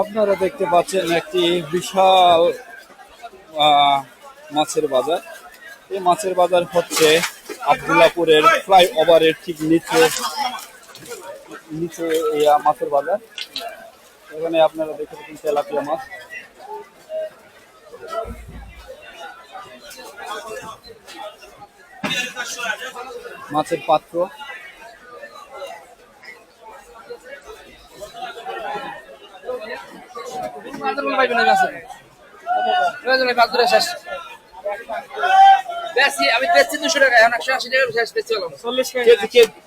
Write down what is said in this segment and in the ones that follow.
আপনারা দেখতে পাচ্ছেন একটি বিশাল মাছের বাজার। এই মাছের বাজার হচ্ছে আবদুল্লাপুরের ফ্লাই ওভারের ঠিক নিচে নিচে এই মাছের বাজার। এখানে আপনারা দেখতে পাচ্ছেন তেলাপিয়া মাছ। মাছের পাত্র। আমি বেশি দুশো টাকা এখন একশো আশি টাকা শেষ চল্লিশ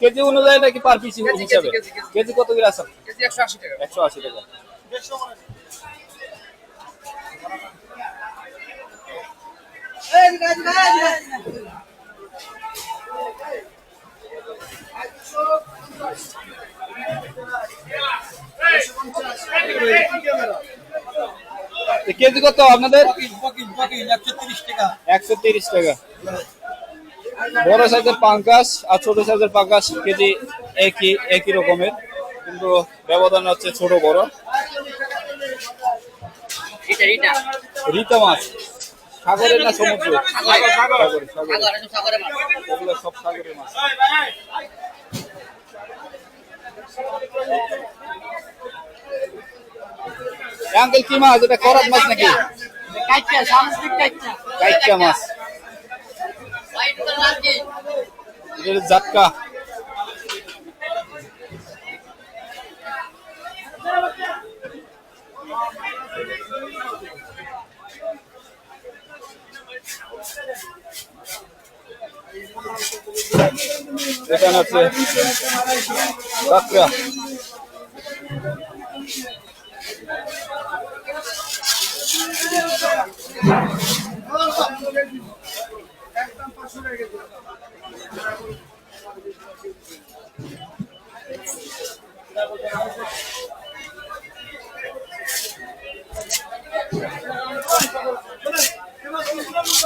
কেজি অনুযায়ী নাকি পার পিস হিসাবে কেজি, কত করে কেজি একশো আশি টাকা একশো আশি কেজি কত আপনাদের? একশো তিরিশ টাকা। বড় সাইজের পাঙ্কাস আর ছোট সাইজের পাঙ্কাস কেজি একই একই রকমের, কিন্তু ব্যবধান হচ্ছে ছোট বড়। রিতা মাছ। সাগরের না সমুদ্র সব সাগরের মাছ। আঙ্কেল কি মাছ? এটা করাত মাছ নাকি? কাইকা মাছ। এটা জাটকা এখানে আছে কাঁকড়া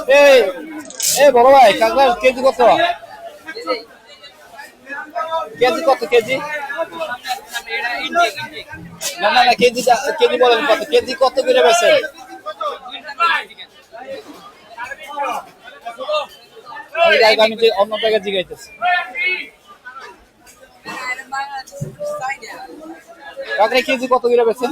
এই এই বড় ভাই কাঁকড়ার কেজি কত? কেজি কত কেজি? না না না কেজি কেজি বলেন কত? কেজি কত করে এই আমি অন্য জায়গায় জিগাইতেছি। কাঁকড়া কেজি কত করে বেছেন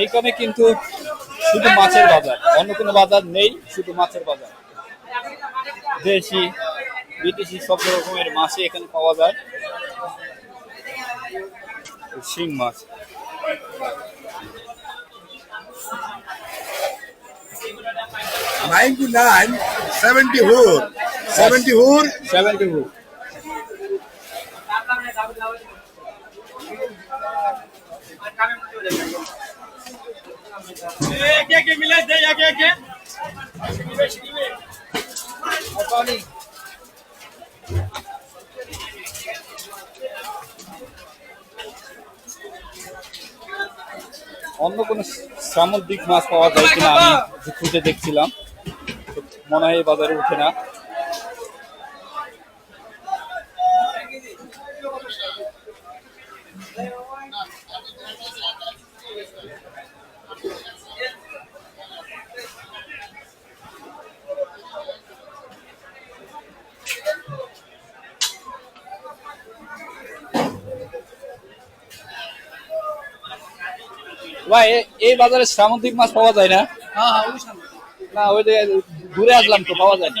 এইখানে কিন্তু শুধু মাছের বাজার। অন্য কোনো বাজার নেই শুধু মাছের বাজার। দেশি বিদেশি সব রকমের মাছই এখানে পাওয়া যায়। শিং মাছ। Ninety nine, seventy hoor, seventy hoor. Seventy two অন্য কোনো সামুদ্রিক মাছ পাওয়া যায় কিনা আমি খুঁজে দেখছিলাম মনে হয় বাজারে উঠে না। ভাই এই বাজারে সামুদ্রিক মাছ পাওয়া যায় না? না ওই যে ঘুরে আসলাম তো পাওয়া যায় না।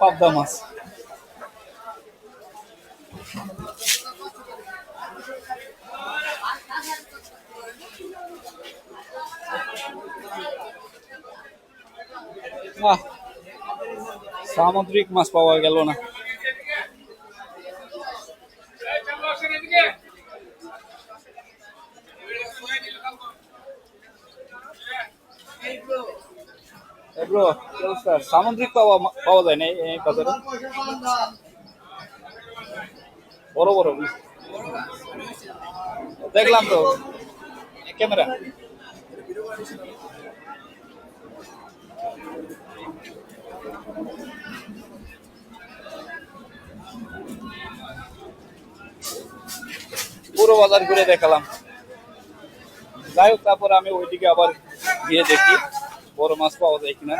পাবদা মাছ। সামুদ্রিক মাছ পাওয়া গেল না। এগুলো? সামুদ্রিক পাওয়া পাওয়া যায় না এই বাজারে? বড় বড় দেখলাম তো। ক্যামেরা। পুরো বাজার ঘুরে দেখালাম। যাই হোক, তারপর আমি ওইদিকে আবার গিয়ে দেখি। বড় মাছ পাওয়া যায় কিনা।